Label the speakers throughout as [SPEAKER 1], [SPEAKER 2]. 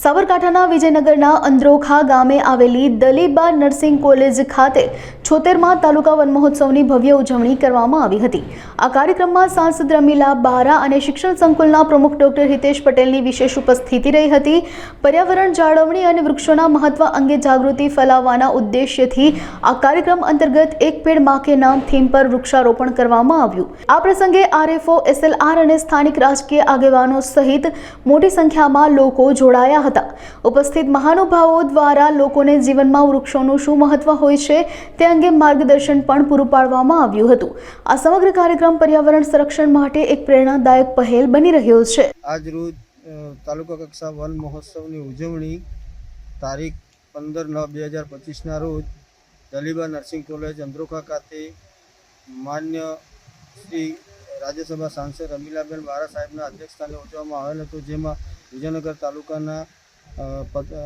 [SPEAKER 1] સાબરકાંઠાના વિજયનગરના અંદ્રોખા ગામે આવેલી દલીબા નર્સિંગ કોલેજ ખાતે છોતેરમાં તાલુકા વન મહોત્સવની ભવ્ય ઉજવણી કરવામાં આવી હતી. આ કાર્યક્રમમાં સાંસદ રમીલા બારા અને શિક્ષણ સંકુલના પ્રમુખ ડોક્ટર હિતેશ પટેલની વિશેષ ઉપસ્થિતિ રહી હતી. પર્યાવરણ જાળવણી અને વૃક્ષોના મહત્વ અંગે જાગૃતિ ફેલાવવાના ઉદ્દેશ્યથી આ કાર્યક્રમ અંતર્ગત એક પેડમાં કે નામ થીમ પર વૃક્ષારોપણ કરવામાં આવ્યું. આ પ્રસંગે આરએફઓ, એસએલઆર અને સ્થાનિક રાજકીય આગેવાનો સહિત મોટી સંખ્યામાં લોકો જોડાયા હતા. ઉપસ્થિત મહાનુભાવો દ્વારા લોકોને જીવનમાં વૃક્ષોનું શું મહત્વ હોય છે, તે અંગે માર્ગદર્શન પણ પૂરું પાડવામાં આવ્યું હતું. આ સમગ્ર કાર્યક્રમ પર્યાવરણ સંરક્ષણ માટે એક પ્રેરણાદાયક પહેલ બની રહ્યો છે.
[SPEAKER 2] આજ રોજ તાલુકા કક્ષા વન મહોત્સવની ઉજવણી તારીખ પંદર નવ બે હજાર પચીસના રોજ દલીબા નર્સિંગ કોલેજ અંદ્રોખા ખાતે માન્ય શ્રી રાજ્યસભા સાંસદ રમીલાબેન બારા સાહેબના અધ્યક્ષસ્થાને ઉજવવામાં આવેલ હતો, જેમાં વિજયનગર તાલુકાના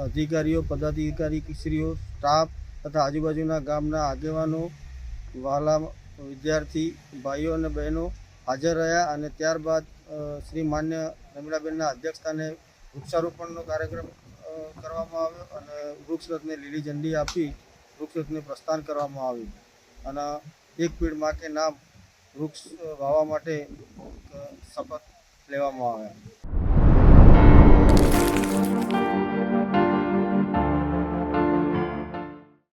[SPEAKER 2] અધિકારીઓ, પદાધિકારીશ્રીઓ, સ્ટાફ તથા આજુબાજુના ગામના આગેવાનો, વાલા વિદ્યાર્થી, ભાઈઓ અને બહેનો હાજર રહ્યા અને ત્યારબાદ શ્રી માન્ય રમીલાબેનના અધ્યક્ષસ્થાને વૃક્ષારોપણનો કાર્યક્રમ કરવામાં આવ્યો અને વૃક્ષરથને લીલી ઝંડી આપી વૃક્ષરથને પ્રસ્થાન કરવામાં આવ્યું. અને એક પેડમાં કે નામ વૃક્ષ વાવવા માટે શપથ લેવામાં આવ્યા.